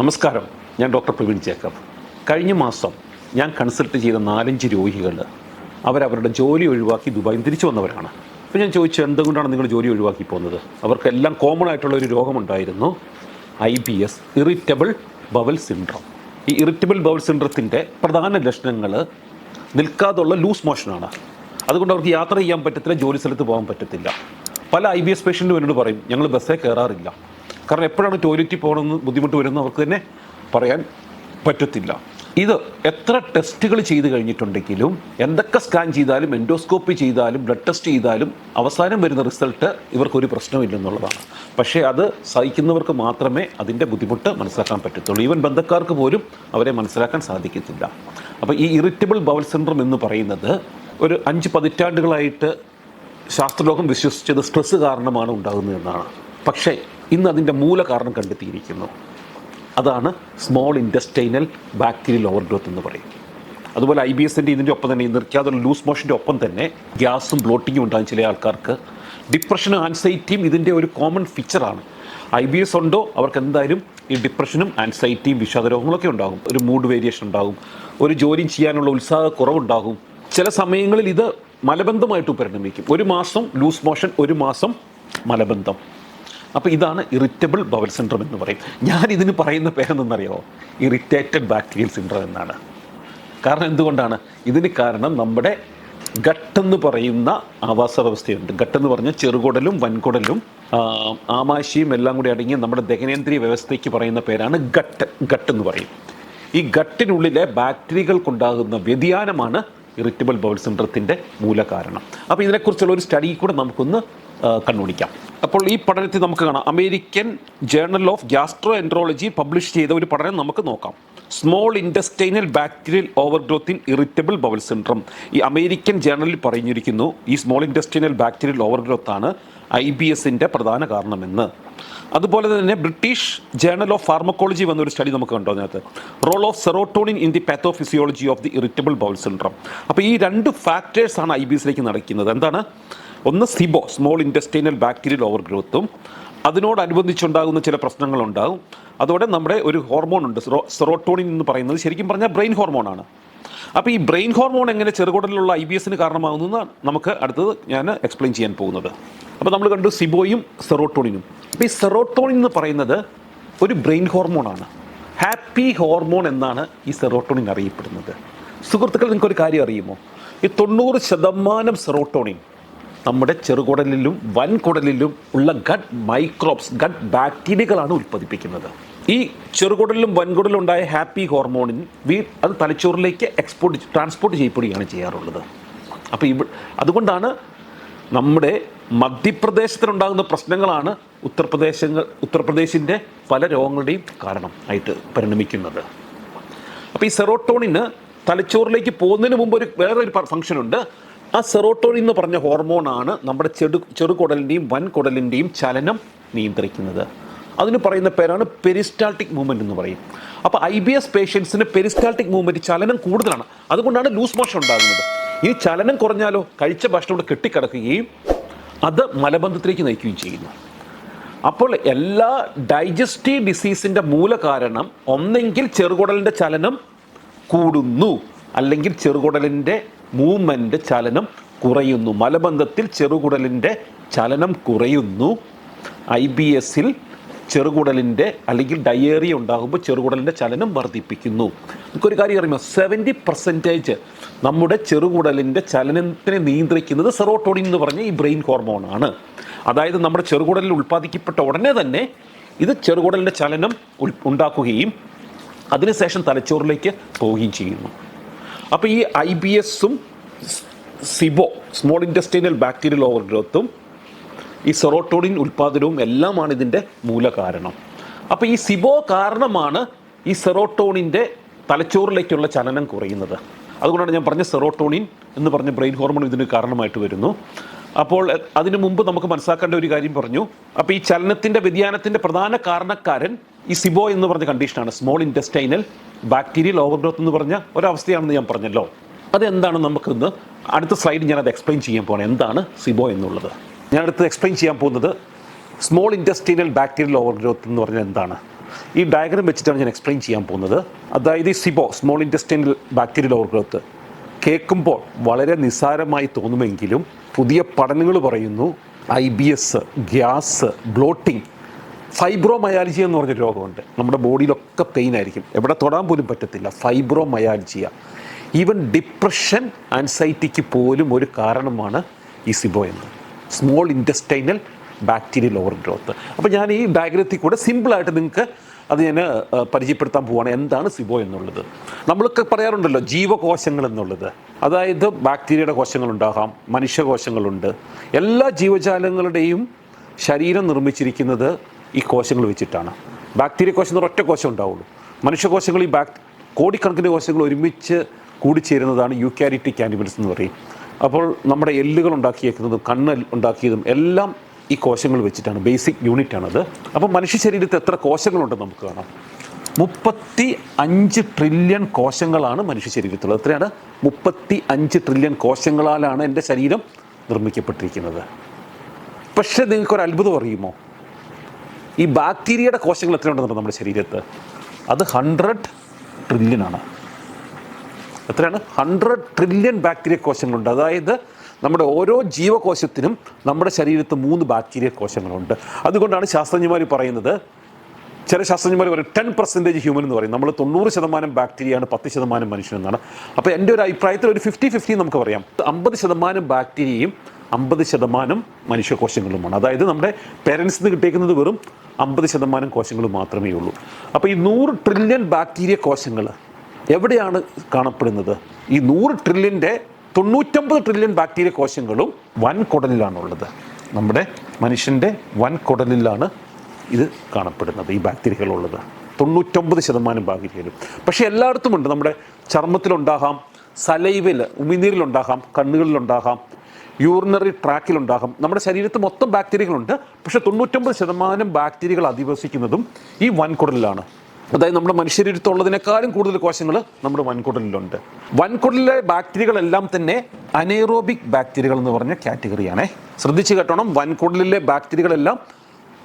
നമസ്കാരം. ഞാൻ doctor Praveen Jacob. കഴിഞ്ഞ മാസം ഞാൻ കൺസൾട്ട് ചെയ്ത നാലഞ്ച് രോഗികൾ അവരവരുടെ ജോലി ഒഴിവാക്കി ദുബായിൽ തിരിച്ചു വന്നവരാണ്. അപ്പോൾ ഞാൻ ചോദിച്ചു എന്തുകൊണ്ടാണ് നിങ്ങൾ ജോലി ഒഴിവാക്കി പോകുന്നത്? അവർക്കെല്ലാം കോമൺ ആയിട്ടുള്ള ഒരു രോഗമുണ്ടായിരുന്നു I B S irritable bowel syndrome. ഈ ഇറിറ്റബിൾ ബവൽ സിൻഡ്രത്തിന്റെ പ്രധാന ലക്ഷണങ്ങൾ നിൽക്കാതുള്ള ലൂസ് മോഷനാണ്. അതുകൊണ്ട് അവർക്ക് യാത്ര ചെയ്യാൻ പറ്റത്തില്ല ജോലി സ്ഥലത്ത് പോകാൻ പറ്റത്തില്ല. പല ഐ ബി എസ് പേഷ്യന്റും എന്നോട് പറയും ഞങ്ങൾ ബസ്സേ കയറാറില്ല. കാരണം എപ്പോഴാണ് ടോയ്ലറ്റിൽ പോകണമെന്ന് ബുദ്ധിമുട്ട് വരുന്നത് അവർക്ക് തന്നെ പറയാൻ പറ്റത്തില്ല. ഇത് എത്ര ടെസ്റ്റുകൾ ചെയ്ത് കഴിഞ്ഞിട്ടുണ്ടെങ്കിലും എന്തൊക്കെ സ്കാൻ ചെയ്താലും എൻഡോസ്കോപ്പി ചെയ്താലും ബ്ലഡ് ടെസ്റ്റ് ചെയ്താലും അവസാനം വരുന്ന റിസൾട്ട് ഇവർക്കൊരു പ്രശ്നമില്ലെന്നുള്ളതാണ്. പക്ഷേ അത് സഹിക്കുന്നവർക്ക് മാത്രമേ അതിന്റെ ബുദ്ധിമുട്ട് മനസ്സിലാക്കാൻ പറ്റത്തുള്ളൂ. ഈവൻ ബന്ധക്കാർക്ക് പോലും അവരെ മനസ്സിലാക്കാൻ സാധിക്കത്തില്ല. അപ്പോൾ ഈ ഇറിറ്റബിൾ ബവൽ സിൻഡ്രം എന്ന് പറയുന്നത് ഒരു അഞ്ച് പതിറ്റാണ്ടുകളായിട്ട് ശാസ്ത്രലോകം വിശ്വസിച്ചത് സ്ട്രെസ് കാരണമാണ് ഉണ്ടാകുന്നതെന്നാണ് പക്ഷേ ഇന്ന് അതിന്റെ മൂലകാരണം കണ്ടെത്തിയിരിക്കുന്നു. അതാണ് small intestinal bacterial over growth എന്ന് പറയും. അതുപോലെ ഐ ബി എസിന്റെ ഇതിന്റെ ഒപ്പം തന്നെ നിർക്കാതെ ലൂസ് മോഷന്റെ ഒപ്പം തന്നെ ഗ്യാസും ബ്ലോട്ടിങ്ങും ഉണ്ടാകും ചില ആൾക്കാർക്ക്. ഡിപ്രഷനും ആൻസൈറ്റിയും ഇതിന്റെ ഒരു കോമൺ ഫീച്ചറാണ് ഐ ബി എസ് ഉണ്ടോ? അവർക്ക് എന്തായാലും ഈ ഡിപ്രഷനും ആൻസൈറ്റിയും വിഷാദരോഗങ്ങളൊക്കെ ഉണ്ടാകും. ഒരു മൂഡ് വേരിയേഷൻ ഉണ്ടാകും. ഒരു ജോലി ചെയ്യാനുള്ള ഉത്സാഹക്കുറവുണ്ടാകും. ചില സമയങ്ങളിൽ ഇത് മലബന്ധമായിട്ട് പരിണമിക്കും. ഒരു മാസം ലൂസ് മോഷൻ ഒരു മാസം മലബന്ധം. അപ്പോൾ ഇതാണ് ഇറിറ്റബിൾ ബവൽ സിൻഡ്രം എന്ന് പറയും. ഞാൻ ഇതിന് പറയുന്ന പേരെന്തെന്നറിയോ? ഇറിറ്റേറ്റഡ് ബാക്ടീരിയൽ സിൻഡ്രം എന്നാണ്. കാരണം എന്തുകൊണ്ടാണ്? ഇതിന് കാരണം നമ്മുടെ ഗട്ടെന്ന് പറയുന്ന ആവാസ വ്യവസ്ഥയുണ്ട് ഗട്ടെന്ന് പറഞ്ഞാൽ ചെറുകുടലും വൻകുടലും ആമാശിയും എല്ലാം കൂടി അടങ്ങിയ നമ്മുടെ ദഹനേന്ദ്രിയ വ്യവസ്ഥയ്ക്ക് പറയുന്ന പേരാണ് ഗട്ട്. ഗട്ട് എന്ന് പറയും. ഈ ഗട്ടിനുള്ളിലെ ബാക്ടീരിയകൾക്കുണ്ടാകുന്ന വ്യതിയാനമാണ് ഇറിറ്റബിൾ ബൗൾ സിൻഡ്രത്തിന്റെ മൂലകാരണം. അപ്പോൾ ഇതിനെക്കുറിച്ചുള്ള ഒരു സ്റ്റഡി കൂടെ നമുക്കൊന്ന് കണ്ണുപിടിക്കാം അപ്പോൾ ഈ പഠനത്തിൽ നമുക്ക് കാണാം. American journal of gastroenterology publish ചെയ്ത ഒരു പഠനം നമുക്ക് നോക്കാം. Small intestinal bacterial overgrowth in irritable bowel syndrome. ഈ അമേരിക്കൻ ജേർണലിൽ പറഞ്ഞിരിക്കുന്നു ഈ സ്മോൾ ഇൻഡസ്റ്റൈനൽ ബാക്ടീരിയൽ ഓവർഗ്രോത്ത് ആണ് ഐ ബി എസിന്റെ പ്രധാന കാരണമെന്ന്. അതുപോലെ തന്നെ ബ്രിട്ടീഷ് ജേർണൽ ഓഫ് ഫാർമക്കോളജി വന്നൊരു സ്റ്റഡി നമുക്ക് കണ്ടോ അതിനകത്ത്? Role of serotonin in the pathophysiology of the irritable bowel syndrome. അപ്പോൾ ഈ രണ്ട് ഫാക്ടേഴ്സാണ് ഐ ബി എസിലേക്ക് നടക്കുന്നത്. എന്താണ്? ഒന്ന് SIBO small intestinal bacterial over ഗ്രോത്തും അതിനോടനുബന്ധിച്ചുണ്ടാകുന്ന ചില പ്രശ്നങ്ങളുണ്ടാകും. അതോടെ നമ്മുടെ ഒരു ഹോർമോൺ ഉണ്ട് സെറോ സെറോട്ടോണിൻ എന്ന് പറയുന്നത് ശരിക്കും പറഞ്ഞാൽ ബ്രെയിൻ ഹോർമോണാണ് അപ്പോൾ ഈ ബ്രെയിൻ ഹോർമോൺ എങ്ങനെ ചെറുകുടലിലുള്ള ഐ ബി എസിന് കാരണമാകുന്നതെന്ന് നമുക്ക് അടുത്തത് ഞാൻ എക്സ്പ്ലെയിൻ ചെയ്യാൻ പോകുന്നത്. അപ്പോൾ നമ്മൾ കണ്ടു സിബോയും സെറോട്ടോണിനും അപ്പോൾ ഈ സെറോട്ടോണിൻ എന്ന് പറയുന്നത് ഒരു ബ്രെയിൻ ഹോർമോണാണ് ഹാപ്പി ഹോർമോൺ എന്നാണ് ഈ സെറോട്ടോണിൻ അറിയപ്പെടുന്നത്. സുഹൃത്തുക്കൾ നിങ്ങൾക്കൊരു കാര്യം അറിയുമോ? ഈ തൊണ്ണൂറ് ശതമാനം സെറോട്ടോണിൻ നമ്മുടെ ചെറുകുടലിലും വൻകുടലിലും ഉള്ള ഗഡ് മൈക്രോബ്സ് ഗഡ് ബാക്ടീരിയകളാണ് ഉൽപ്പാദിപ്പിക്കുന്നത്. ഈ ചെറുകുടലിലും വൻകുടലിലും ഉണ്ടായ ഹാപ്പി ഹോർമോണിൻ വീ അത് തലച്ചോറിലേക്ക് എക്സ്പോർട്ട് ട്രാൻസ്പോർട്ട് ചെയ്യപ്പെടുകയാണ് ചെയ്യാറുള്ളത്. അപ്പോൾ ഇവ അതുകൊണ്ടാണ് നമ്മുടെ മധ്യപ്രദേശത്തിനുണ്ടാകുന്ന പ്രശ്നങ്ങളാണ് ഉത്തർപ്രദേശങ്ങൾ ഉത്തർപ്രദേശിന്റെ പല രോഗങ്ങളുടെയും കാരണം ആയിട്ട് പരിണമിക്കുന്നത്. അപ്പോൾ ഈ സെറോട്ടോണിന് തലച്ചോറിലേക്ക് പോകുന്നതിന് മുമ്പ് ഒരു വേറെ ഒരു ഫംഗ്ഷൻ ഉണ്ട്. ആ സെറോട്ടോണിൻ എന്ന് പറഞ്ഞ ഹോർമോണാണ് നമ്മുടെ ചെടു ചെറുകുടലിന്റെയും വൻകുടലിന്റെയും ചലനം നിയന്ത്രിക്കുന്നത്. അതിന് പറയുന്ന പേരാണ് പെരിസ്റ്റാൾട്ടിക് മൂവ്മെന്റ് എന്ന് പറയും. അപ്പോൾ ഐ ബി എസ് പേഷ്യൻസിന് പെരിസ്റ്റാൾട്ടിക് മൂവ്മെന്റ് ചലനം കൂടുതലാണ്. അതുകൊണ്ടാണ് ലൂസ് മോഷൻ ഉണ്ടാകുന്നത്. ഇനി ചലനം കുറഞ്ഞാലോ കഴിച്ച ഭക്ഷണം ഇവിടെ കെട്ടിക്കിടക്കുകയും അത് മലബന്ധത്തിലേക്ക് നയിക്കുകയും ചെയ്യുന്നു. അപ്പോൾ എല്ലാ ഡൈജസ്റ്റീവ് ഡിസീസിന്റെ മൂലകാരണം ഒന്നെങ്കിൽ ചെറുകുടലിന്റെ ചലനം കൂടുന്നു. അല്ലെങ്കിൽ ചെറുകുടലിന്റെ മൂവ്മെന്റ് ചലനം കുറയുന്നു. മലബന്ധത്തിൽ ചെറുകുടലിന്റെ ചലനം കുറയുന്നു. ഐ ബി എസിൽ ചെറുകുടലിന്റെ അല്ലെങ്കിൽ ഡയേറിയ ഉണ്ടാകുമ്പോൾ ചെറുകുടലിന്റെ ചലനം വർദ്ധിപ്പിക്കുന്നു. നമുക്കൊരു കാര്യം അറിയുമോ? സെവന്റി പെർസെന്റേജ് നമ്മുടെ ചെറുകുടലിന്റെ ചലനത്തിനെ നിയന്ത്രിക്കുന്നത് സെറോട്ടോണിൻ എന്ന് പറഞ്ഞ ഈ ബ്രെയിൻ ഹോർമോണാണ് അതായത് നമ്മുടെ ചെറുകുടലിൽ ഉൽപ്പാദിക്കപ്പെട്ട ഉടനെ തന്നെ ഇത് ചെറുകുടലിന്റെ ചലനം ഉണ്ടാക്കുകയും അതിനുശേഷം തലച്ചോറിലേക്ക് പോവുകയും ചെയ്യുന്നു. അപ്പോൾ ഈ ഐ ബി എസും സിബോ സ്മോൾ ഇൻഡസ്ട്രീനൽ ബാക്ടീരിയൽ ഓവർഗ്രോത്തും ഈ സെറോട്ടോണിൻ ഉൽപ്പാദനവും എല്ലാമാണ് ഇതിന്റെ മൂല കാരണം അപ്പോൾ ഈ സിബോ കാരണമാണ് ഈ സെറോട്ടോണിന്റെ തലച്ചോറിലേക്കുള്ള ചലനം കുറയുന്നത്. അതുകൊണ്ടാണ് ഞാൻ പറഞ്ഞ സെറോട്ടോണിൻ എന്ന് പറഞ്ഞ ബ്രെയിൻ ഹോർമോൺ ഇതിന് കാരണമായിട്ട് വരുന്നു. അപ്പോൾ അതിനു മുമ്പ് നമുക്ക് മനസ്സിലാക്കേണ്ട ഒരു കാര്യം പറഞ്ഞു. അപ്പോൾ ഈ ചലനത്തിന്റെ വ്യതിയാനത്തിന്റെ പ്രധാന കാരണക്കാരൻ ഈ സിബോ എന്ന് പറഞ്ഞ കണ്ടീഷനാണ് സ്മോൾ ഇൻഡസ്റ്റൈനൽ ബാക്ടീരിയൽ ഓവർഗ്രോത്ത് എന്ന് പറഞ്ഞ ഒരവസ്ഥയാണെന്ന് ഞാൻ പറഞ്ഞല്ലോ. അതെന്താണ് നമുക്കിന്ന്? അടുത്ത സ്ലൈഡ് ഞാനത് എക്സ്പ്ലെയിൻ ചെയ്യാൻ പോകണം എന്താണ് സിബോ എന്നുള്ളത്? ഞാൻ അടുത്ത് എക്സ്പ്ലെയിൻ ചെയ്യാൻ പോകുന്നത് സ്മോൾ ഇൻഡസ്ട്രീനൽ ബാക്ടീരിയൽ ഓവർഗ്രോത്ത് എന്ന് പറഞ്ഞാൽ എന്താണ്? ഈ ഡയഗ്രം വെച്ചിട്ടാണ് ഞാൻ എക്സ്പ്ലെയിൻ ചെയ്യാൻ പോകുന്നത്. അതായത് ഈ SIBO small intestinal bacterial overgrowth കേൾക്കുമ്പോൾ വളരെ നിസ്സാരമായി തോന്നുമെങ്കിലും പുതിയ പഠനങ്ങൾ പറയുന്നു I B S gas bloating fibromyalgia എന്ന് പറഞ്ഞൊരു രോഗമുണ്ട്. നമ്മുടെ ബോഡിയിലൊക്കെ പെയിൻ ആയിരിക്കും. എവിടെ തൊടാൻ പോലും പറ്റത്തില്ല. ഫൈബ്രോമയാലിജിയ ഈവൻ ഡിപ്രഷൻ ആൻസൈറ്റിക്ക് പോലും ഒരു കാരണമാണ് ഈ സിബോ എന്ന്. Small intestinal bacterial over growth അപ്പോൾ ഞാൻ ഈ ഡയഗ്രത്തിൽ കൂടെ സിമ്പിളായിട്ട് നിങ്ങൾക്ക് അത് ഞാൻ പരിചയപ്പെടുത്താൻ പോവുകയാണ് എന്താണ് സിബോ എന്നുള്ളത്? നമ്മളൊക്കെ പറയാറുണ്ടല്ലോ ജീവകോശങ്ങൾ എന്നുള്ളത്. അതായത് ബാക്ടീരിയയുടെ കോശങ്ങളുണ്ടാകാം മനുഷ്യകോശങ്ങളുണ്ട് എല്ലാ ജീവജാലങ്ങളുടെയും ശരീരം നിർമ്മിച്ചിരിക്കുന്നത് ഈ കോശങ്ങൾ വെച്ചിട്ടാണ്. ബാക്ടീരിയ കോശം എന്ന് ഒറ്റ കോശം ഉണ്ടാവുള്ളൂ. മനുഷ്യകോശങ്ങൾ ഈ ബാക് കോടിക്കണക്കിന് കോശങ്ങൾ ഒരുമിച്ച് കൂടിച്ചേരുന്നതാണ് യൂക്കാരിറ്റിക് ആനിമൽസ് എന്ന് പറയും. അപ്പോൾ നമ്മുടെ എല്ലുകൾ ഉണ്ടാക്കിയേക്കുന്നതും കണ്ണ് ഉണ്ടാക്കിയതും എല്ലാം ഈ കോശങ്ങൾ വെച്ചിട്ടാണ് ബേസിക് യൂണിറ്റ് ആണത്. അപ്പോൾ മനുഷ്യ ശരീരത്തിൽ എത്ര കോശങ്ങളുണ്ടെന്ന് നമുക്ക് കാണാം. മുപ്പത്തി അഞ്ച് ട്രില്യൺ കോശങ്ങളാണ് മനുഷ്യ ശരീരത്തിലുള്ളത്. എത്രയാണ്? മുപ്പത്തി അഞ്ച് ട്രില്യൺ കോശങ്ങളാലാണ് എന്റെ ശരീരം നിർമ്മിക്കപ്പെട്ടിരിക്കുന്നത്. പക്ഷേ നിങ്ങൾക്കൊരു അത്ഭുതം അറിയുമോ? ഈ ബാക്ടീരിയയുടെ കോശങ്ങൾ എത്രയുണ്ടെന്നുണ്ട് നമ്മുടെ ശരീരത്ത്? അത് ഹൺഡ്രഡ് ട്രില്യൺ ആണ്. എത്രയാണ്? ഹൺഡ്രഡ് ട്രില്യൺ ബാക്ടീരിയ കോശങ്ങളുണ്ട്. അതായത് നമ്മുടെ ഓരോ ജീവകോശത്തിനും നമ്മുടെ ശരീരത്ത് മൂന്ന് ബാക്ടീരിയ കോശങ്ങളുണ്ട്. അതുകൊണ്ടാണ് ശാസ്ത്രജ്ഞന്മാർ പറയുന്നത് ചില ശാസ്ത്രജ്ഞന്മാർ പറയും ടെൻ പെർസെന്റേജ് ഹ്യൂമൻ എന്ന് പറയും. നമ്മൾ തൊണ്ണൂറ് ശതമാനം ബാക്ടീരിയയാണ് പത്ത് ശതമാനം മനുഷ്യനെന്നാണ്. അപ്പോൾ എന്റെ ഒരു അഭിപ്രായത്തിൽ ഒരു ഫിഫ്റ്റി ഫിഫ്റ്റി നമുക്ക് പറയാം. അമ്പത് ശതമാനം ബാക്ടീരിയയും അമ്പത് ശതമാനം മനുഷ്യകോശങ്ങളുമാണ്. അതായത് നമ്മുടെ പേരൻസ് നിന്ന് കിട്ടിയേക്കുന്നത് വെറും അമ്പത് ശതമാനം കോശങ്ങൾ മാത്രമേ ഉള്ളൂ. അപ്പോൾ ഈ നൂറ് ട്രില്യൺ ബാക്ടീരിയ കോശങ്ങൾ എവിടെയാണ് കാണപ്പെടുന്നത്? ഈ നൂറ് ട്രില്യന്റെ തൊണ്ണൂറ്റമ്പത് ട്രില്യൺ ബാക്ടീരിയ കോശങ്ങളും വൻകുടലിലാണുള്ളത്. നമ്മുടെ മനുഷ്യന്റെ വൻകുടലിലാണ് ഇത് കാണപ്പെടുന്നത് ഈ ബാക്ടീരിയകളുള്ളത്. തൊണ്ണൂറ്റൊമ്പത് ശതമാനം ബാക്ടീരിയയിലും. പക്ഷേ എല്ലായിടത്തും ഉണ്ട്. നമ്മുടെ ചർമ്മത്തിലുണ്ടാകാം സലൈവിൽ ഉമിനീരിലുണ്ടാകാം കണ്ണുകളിലുണ്ടാകാം യൂറിനറി ട്രാക്കിലുണ്ടാകാം. നമ്മുടെ ശരീരത്ത് മൊത്തം ബാക്ടീരിയകളുണ്ട്. പക്ഷേ തൊണ്ണൂറ്റൊമ്പത് ശതമാനം ബാക്ടീരിയകൾ അധിവസിക്കുന്നതും ഈ വൻകുടലിലാണ്. അതായത് നമ്മുടെ മനുഷ്യരീരത്തുള്ളതിനേക്കാളും കൂടുതൽ കോശങ്ങൾ നമ്മുടെ വൻകുടലിലുണ്ട്. വൻകുടലിലെ ബാക്ടീരിയകളെല്ലാം തന്നെ അനേറോബിക് ബാക്ടീരിയകൾ എന്ന് പറഞ്ഞ കാറ്റഗറിയാണേ. ശ്രദ്ധിച്ച് കേട്ടോണം. വൻകുടലിലെ ബാക്ടീരിയകളെല്ലാം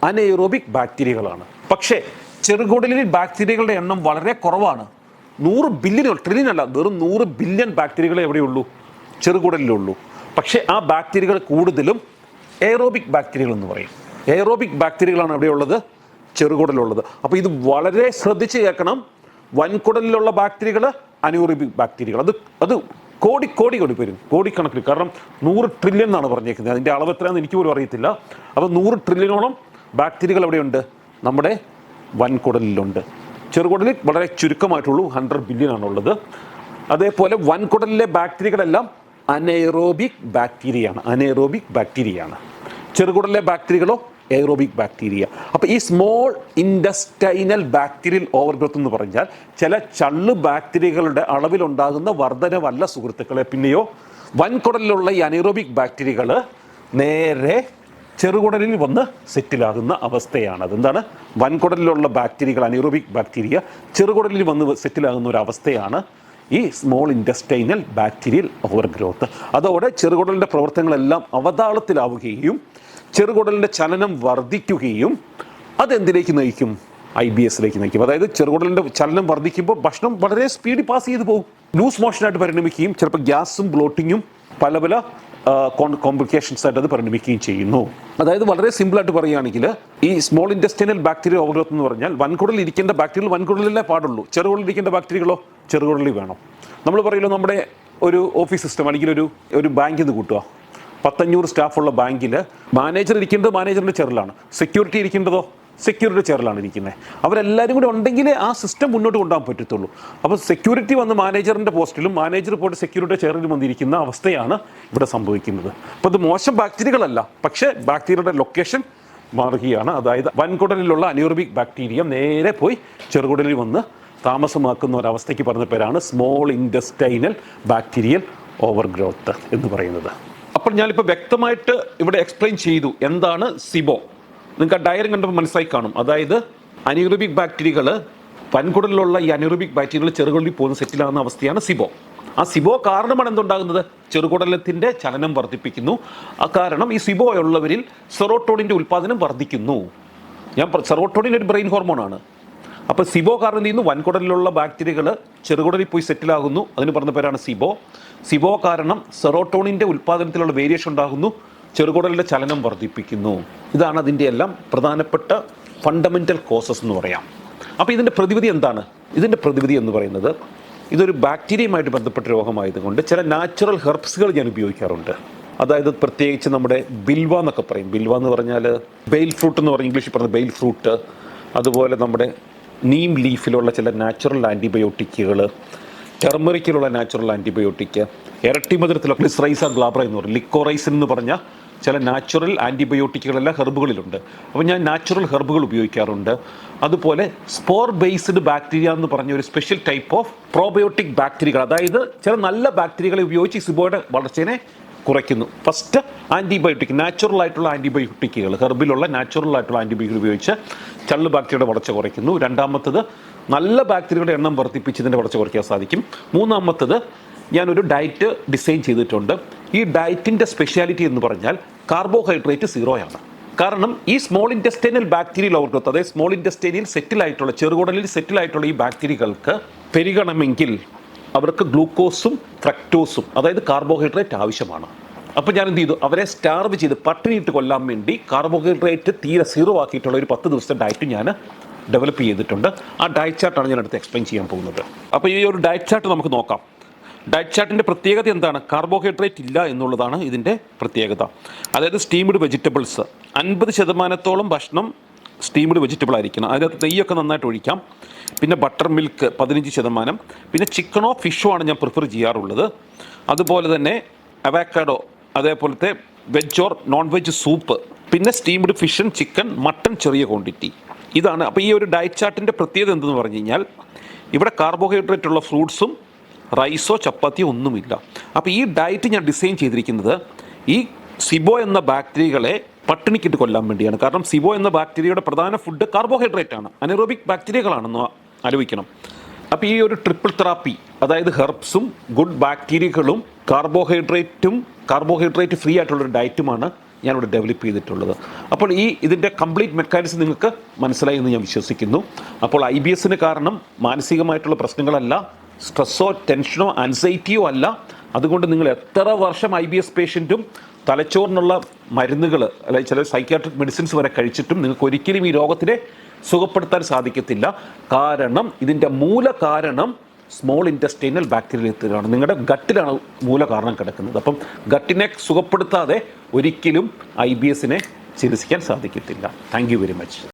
അനേറോബിക് ബാക്ടീരിയകളാണ്. പക്ഷേ ചെറുകുടലിൽ ബാക്ടീരിയകളുടെ എണ്ണം വളരെ കുറവാണ്. നൂറ് ബില്യൺ ട്രില്യൺ അല്ല വെറും നൂറ് ബില്യൺ ബാക്ടീരിയകളെ എവിടെയുള്ളൂ ചെറുകുടലിലുള്ളൂ പക്ഷേ ആ ബാക്ടീരിയകൾ കൂടുതലും എയറോബിക് ബാക്ടീരിയകൾ എന്ന് പറയും. എയറോബിക് ബാക്ടീരിയകളാണ് എവിടെയുള്ളത് ചെറുകുടലുള്ളത്. അപ്പോൾ ഇത് വളരെ ശ്രദ്ധിച്ച് കേൾക്കണം. വൻകുടലിലുള്ള ബാക്ടീരിയകൾ അനൂറിബിക് ബാക്ടീരിയകൾ. അത് അത് കോടി കോടി കോടി വരും. കോടിക്കണക്കിന്. കാരണം നൂറ് ട്രില്യൺ എന്നാണ് പറഞ്ഞേക്കുന്നത്. അതിന്റെ അളവ് എത്രയാണെന്ന് എനിക്ക് പോലും അറിയത്തില്ല. അപ്പോൾ നൂറ് ട്രില്യണോളം ബാക്ടീരിയകൾ എവിടെയുണ്ട്? നമ്മുടെ വൻകുടലിലുണ്ട്. ചെറുകുടലിൽ വളരെ ചുരുക്കമായിട്ടുള്ളൂ ഹൺഡ്രഡ് ബില്യൺ ആണുള്ളത്. അതേപോലെ വൻകുടലിലെ ബാക്ടീരിയകളെല്ലാം അനേറോബിക് ബാക്ടീരിയയാണ് അനേറോബിക് ബാക്ടീരിയയാണ്. ചെറുകുടലിലെ ബാക്ടീരിയകളോ എയറോബിക് ബാക്ടീരിയ അപ്പോൾ ഈ സ്മോൾ ഇൻഡസ്റ്റൈനൽ ബാക്ടീരിയൽ ഓവർഗ്രോത്ത് എന്ന് പറഞ്ഞാൽ ചില ചള്ള് ബാക്ടീരിയകളുടെ അളവിലുണ്ടാകുന്ന വർധനവല്ല സുഹൃത്തുക്കളെ പിന്നെയോ വൻകുടലിലുള്ള ഈ അനേറോബിക് ബാക്ടീരിയകൾ നേരെ ചെറുകുടലിൽ വന്ന് സെറ്റിലാകുന്ന അവസ്ഥയാണ് അതെന്താണ് വൻകുടലിലുള്ള ബാക്ടീരിയകൾ അനീറോബിക് ബാക്ടീരിയ ചെറുകുടലിൽ വന്ന് സെറ്റിലാകുന്ന ഒരു അവസ്ഥയാണ് ഈ small intestinal bacterial over growth അതോടെ ചെറുകുടലിന്റെ പ്രവർത്തനങ്ങളെല്ലാം അവതാളത്തിലാവുകയും ചെറുകുടലിന്റെ ചലനം വർദ്ധിക്കുകയും അതെന്തിലേക്ക് നയിക്കും? ഐ ബി എസിലേക്ക് നയിക്കും. അതായത് ചെറുകുടലിന്റെ ചലനം വർദ്ധിക്കുമ്പോൾ ഭക്ഷണം വളരെ സ്പീഡിൽ പാസ് ചെയ്തു പോകും. ലൂസ് മോഷനായിട്ട് പരിണമിക്കുകയും ചിലപ്പോൾ ഗ്യാസും ബ്ലോട്ടിങ്ങും പല പല കോംപ്ലിക്കേഷൻസ് ആയിട്ട് അത് പരിണമിക്കുകയും ചെയ്യുന്നു. അതായത് വളരെ സിമ്പിളായിട്ട് പറയുകയാണെങ്കിൽ ഈ സ്മോൾ ഇൻഡസ്ട്രിയൽ ബാക്ടീരിയ ഓവർഗ്രോത്ത് എന്ന് പറഞ്ഞാൽ വൻകുടലിൽ ഇരിക്കേണ്ട ബാക്ടീരിയൽ വൻകുടലിലേ പാടുള്ളൂ. ചെറുകുടലിൽ ഇരിക്കേണ്ട ബാക്ടീരിയകളോ ചെറുകുടലിൽ വേണം. നമ്മൾ പറയുമല്ലോ നമ്മുടെ ഒരു ഓഫീസ് സിസ്റ്റം അല്ലെങ്കിൽ ഒരു ഒരു ബാങ്കിൽ നിന്ന് കൂട്ടുക. പത്തഞ്ഞൂറ് സ്റ്റാഫുള്ള ബാങ്കിൽ മാനേജർ ഇരിക്കേണ്ടത് മാനേജറിന്റെ ചെറിലാണ്. സെക്യൂരിറ്റി ഇരിക്കേണ്ടതോ? സെക്യൂരിറ്റി ചെയറിലാണ് ഇരിക്കുന്നത് അവരെല്ലാവരും കൂടി ഉണ്ടെങ്കിലേ ആ സിസ്റ്റം മുന്നോട്ട് കൊണ്ടുപോകാൻ പറ്റത്തുള്ളൂ. അപ്പോൾ സെക്യൂരിറ്റി വന്ന് മാനേജറിന്റെ പോസ്റ്റിലും മാനേജർ പോയിട്ട് സെക്യൂരിറ്റി ചെയറിലും വന്നിരിക്കുന്ന അവസ്ഥയാണ് ഇവിടെ സംഭവിക്കുന്നത്. അപ്പോൾ ഇത് മോശം ബാക്ടീരിയകളല്ല പക്ഷേ ബാക്ടീരിയയുടെ ലൊക്കേഷൻ മാറുകയാണ്. അതായത് വൻകുടലിലുള്ള അനൂറബിക് ബാക്ടീരിയ നേരെ പോയി ചെറുകുടലിൽ വന്ന് താമസമാക്കുന്ന ഒരവസ്ഥയ്ക്ക് പറഞ്ഞ പേരാണ് small intestinal bacterial over growth എന്ന് പറയുന്നത്. അപ്പോൾ ഞാനിപ്പോൾ വ്യക്തമായിട്ട് ഇവിടെ എക്സ്പ്ലെയിൻ ചെയ്തു. എന്താണ് സിബോ നിങ്ങൾക്ക് ആ ഡയറി കണ്ടപ്പോൾ മനസ്സിലായി കാണും. അതായത് അനീറോബിക് ബാക്ടീരിയകൾ വൻകുടലിലുള്ള ഈ അനീറോബിക് ബാക്ടീരിയകൾ ചെറുകുടലിൽ പോകുന്ന സെറ്റിലാകുന്ന അവസ്ഥയാണ് സിബോ. ആ സിബോ കാരണമാണ് എന്തുണ്ടാകുന്നത്? ചെറുകുടലത്തിന്റെ ചലനം വർദ്ധിപ്പിക്കുന്നു. ആ കാരണം ഈ സിബോ ഉള്ളവരിൽ സെറോട്ടോണിന്റെ ഉൽപ്പാദനം വർദ്ധിക്കുന്നു. ഞാൻ സെറോട്ടോണിൻ ഒരു ബ്രെയിൻ ഹോർമോണാണ് അപ്പോൾ സിബോ കാരണം ചെയ്യുന്നു? വൻകുടലിലുള്ള ബാക്ടീരിയകൾ ചെറുകുടലിൽ പോയി സെറ്റിലാകുന്നു അതിന് പറഞ്ഞ പേരാണ് സിബോ. സിബോ കാരണം സെറോട്ടോണിന്റെ ഉൽപ്പാദനത്തിലുള്ള വേരിയേഷൻ ഉണ്ടാകുന്നു. ചെറുകുടലിന്റെ ചലനം വർദ്ധിപ്പിക്കുന്നു. ഇതാണ് അതിന്റെ എല്ലാം പ്രധാനപ്പെട്ട ഫണ്ടമെന്റൽ കോസസ് എന്ന് പറയാം. അപ്പോൾ ഇതിന്റെ പ്രതിവിധി എന്താണ്? ഇതിന്റെ പ്രതിവിധി എന്ന് പറയുന്നത് ഇതൊരു ബാക്ടീരിയയുമായിട്ട് ബന്ധപ്പെട്ട രോഗമായതുകൊണ്ട് ചില നാച്ചുറൽ ഹെർബ്സുകൾ ഞാൻ ഉപയോഗിക്കാറുണ്ട്. അതായത് പ്രത്യേകിച്ച് നമ്മുടെ ബിൽവ എന്നൊക്കെ പറയും. ബിൽവ എന്ന് പറഞ്ഞാൽ ബെയിൽ ഫ്രൂട്ട് എന്ന് പറഞ്ഞ ഇംഗ്ലീഷിൽ പറഞ്ഞ ബെയിൽ ഫ്രൂട്ട് അതുപോലെ നമ്മുടെ നീം ലീഫിലുള്ള ചില നാച്ചുറൽ ആന്റിബയോട്ടിക്കുകൾ ടെർമറിക്കിലുള്ള നാച്ചുറൽ ആന്റിബയോട്ടിക് ഇരട്ടിമധുരത്തിലുള്ള ക്ലിസ്റൈസ ഗ്ലാബ്ര എന്ന് പറയും. ലിക്കോറൈസിൻ എന്ന് പറഞ്ഞ ചില നാച്ചുറൽ ആന്റിബയോട്ടിക്കുകളെല്ലാം ഹെർബുകളിലുണ്ട്. അപ്പോൾ ഞാൻ നാച്ചുറൽ ഹെർബുകൾ ഉപയോഗിക്കാറുണ്ട്. അതുപോലെ സ്പോർ ബേസ്ഡ് ബാക്ടീരിയ എന്ന് പറഞ്ഞ ഒരു സ്പെഷ്യൽ ടൈപ്പ് ഓഫ് പ്രോബയോട്ടിക് ബാക്ടീരിയകൾ. അതായത് ചില നല്ല ബാക്ടീരിയകളെ ഉപയോഗിച്ച് സിബോയുടെ വളർച്ചയെ കുറയ്ക്കുന്നു. ഫസ്റ്റ് ആന്റിബയോട്ടിക് നാച്ചുറൽ ആയിട്ടുള്ള ആന്റിബയോട്ടിക്കുകൾ ഹെർബിലുള്ള നാച്ചുറൽ ആയിട്ടുള്ള ആന്റിബയോട്ടിക് ഉപയോഗിച്ച് ചള്ളു ബാക്ടീരിയയുടെ വളർച്ച കുറയ്ക്കുന്നു. രണ്ടാമത്തത് നല്ല ബാക്ടീരിയയുടെ എണ്ണം വർദ്ധിപ്പിച്ച് ഇതിന്റെ വളർച്ച കുറയ്ക്കാൻ സാധിക്കും. മൂന്നാമത്തത് ഞാനൊരു ഡയറ്റ് ഡിസൈൻ ചെയ്തിട്ടുണ്ട്. ഈ ഡയറ്റിന്റെ സ്പെഷ്യാലിറ്റി എന്ന് പറഞ്ഞാൽ കാർബോഹൈഡ്രേറ്റ് സീറോയാണ് കാരണം ഈ സ്മോൾ ഇന്റസ്റ്റൈനൽ ബാക്ടീരിയൽ ഓവർഗ്രോത്ത് അതായത് സ്മോൾ ഇന്റസ്റ്റൈനിൽ സെറ്റിലായിട്ടുള്ള ചെറുകുടലിൽ സെറ്റിലായിട്ടുള്ള ഈ ബാക്ടീരിയകൾക്ക് പെരുകണമെങ്കിൽ അവർക്ക് ഗ്ലൂക്കോസും ഫ്രക്ടോസും അതായത് കാർബോഹൈഡ്രേറ്റ് ആവശ്യമാണ്. അപ്പോൾ ഞാൻ എന്ത് ചെയ്തു? അവരെ സ്റ്റാർവ് ചെയ്ത് പട്ടിണിയിട്ട് കൊല്ലാൻ വേണ്ടി കാർബോഹൈഡ്രേറ്റ് തീരെ സീറോ ആക്കിയിട്ടുള്ള ഒരു പത്ത് ദിവസത്തെ ഡയറ്റ് ഞാൻ ഡെവലപ്പ് ചെയ്തിട്ടുണ്ട്. ആ ഡയറ്റ് ചാർട്ടാണ് ഞാൻ അടുത്ത് എക്സ്പ്ലെയിൻ ചെയ്യാൻ പോകുന്നത്. അപ്പോൾ ഈ ഒരു ഡയറ്റ് ചാർട്ട് നമുക്ക് നോക്കാം. ഡയറ്റ് ചാർട്ടിന്റെ പ്രത്യേകത എന്താണ്? കാർബോഹൈഡ്രേറ്റ് ഇല്ല എന്നുള്ളതാണ് ഇതിന്റെ പ്രത്യേകത. അതായത് സ്റ്റീംഡ് വെജിറ്റബിൾസ് അൻപത് ശതമാനത്തോളം ഭക്ഷണം സ്റ്റീംഡ് വെജിറ്റബിൾ ആയിരിക്കണം. അതിനകത്ത് നെയ്യൊക്കെ നന്നായിട്ട് ഒഴിക്കാം. പിന്നെ ബട്ടർ മിൽക്ക് പതിനഞ്ച് ശതമാനം. പിന്നെ ചിക്കനോ ഫിഷോ ആണ് ഞാൻ പ്രിഫർ ചെയ്യാറുള്ളത്. അതുപോലെ തന്നെ അവാക്കാഡോ അതേപോലത്തെ veg or non veg soup പിന്നെ steamed fish and chicken mutton ചെറിയ ക്വാണ്ടിറ്റി ഇതാണ്. അപ്പോൾ ഈ ഒരു ഡയറ്റ് ചാർട്ടിന്റെ പ്രത്യേകത എന്തെന്ന് പറഞ്ഞു കഴിഞ്ഞാൽ ഇവിടെ കാർബോഹൈഡ്രേറ്റ് ഉള്ള ഫ്രൂട്ട്സും റൈസോ ചപ്പാത്തിയോ ഒന്നുമില്ല. അപ്പോൾ ഈ ഡയറ്റ് ഞാൻ ഡിസൈൻ ചെയ്തിരിക്കുന്നത് ഈ സിബോ എന്ന ബാക്ടീരിയകളെ പട്ടിണിക്കിട്ട് കൊല്ലാൻ വേണ്ടിയാണ്. കാരണം സിബോ എന്ന ബാക്ടീരിയയുടെ പ്രധാന ഫുഡ് കാർബോഹൈഡ്രേറ്റ് ആണ്. അനറോബിക് ബാക്ടീരിയകളാണെന്ന് ആലോചിക്കണം. അപ്പോൾ ഈ ഒരു ട്രിപ്പിൾ തെറാപ്പി അതായത് ഹെർബ്സും ഗുഡ് ബാക്ടീരിയകളും കാർബോഹൈഡ്രേറ്റും കാർബോഹൈഡ്രേറ്റ് ഫ്രീ ആയിട്ടുള്ള ഒരു ഡയറ്റുമാണ് ഞാനിവിടെ ഡെവലപ്പ് ചെയ്തിട്ടുള്ളത്. അപ്പോൾ ഈ ഇതിന്റെ കംപ്ലീറ്റ് മെക്കാനിസം നിങ്ങൾക്ക് മനസ്സിലായി എന്ന് ഞാൻ വിശ്വസിക്കുന്നു. അപ്പോൾ ഐ ബി എസിന് കാരണം മാനസികമായിട്ടുള്ള പ്രശ്നങ്ങളല്ല സ്ട്രെസ്സോ ടെൻഷനോ ആൻസൈറ്റിയോ അല്ല. അതുകൊണ്ട് നിങ്ങൾ എത്ര വർഷം ഐ ബി എസ് പേഷ്യന്റും തലച്ചോറിനുള്ള മരുന്നുകൾ അല്ലെങ്കിൽ ചില സൈക്യാട്രിക് മെഡിസിൻസ് വരെ കഴിച്ചിട്ടും നിങ്ങൾക്ക് ഒരിക്കലും ഈ രോഗത്തിനെ സുഖപ്പെടുത്താൻ സാധിക്കത്തില്ല. കാരണം ഇതിന്റെ മൂല കാരണം സ്മോൾ ഇന്റസ്റ്റൈനൽ ബാക്ടീരിയത്തിലാണ് നിങ്ങളുടെ ഗട്ടിലാണ് മൂല കാരണം കിടക്കുന്നത്. അപ്പം ഗട്ടിനെ സുഖപ്പെടുത്താതെ ഒരിക്കലും ഐ ബി എസിനെ ചികിത്സിക്കാൻ സാധിക്കത്തില്ല. Thank very much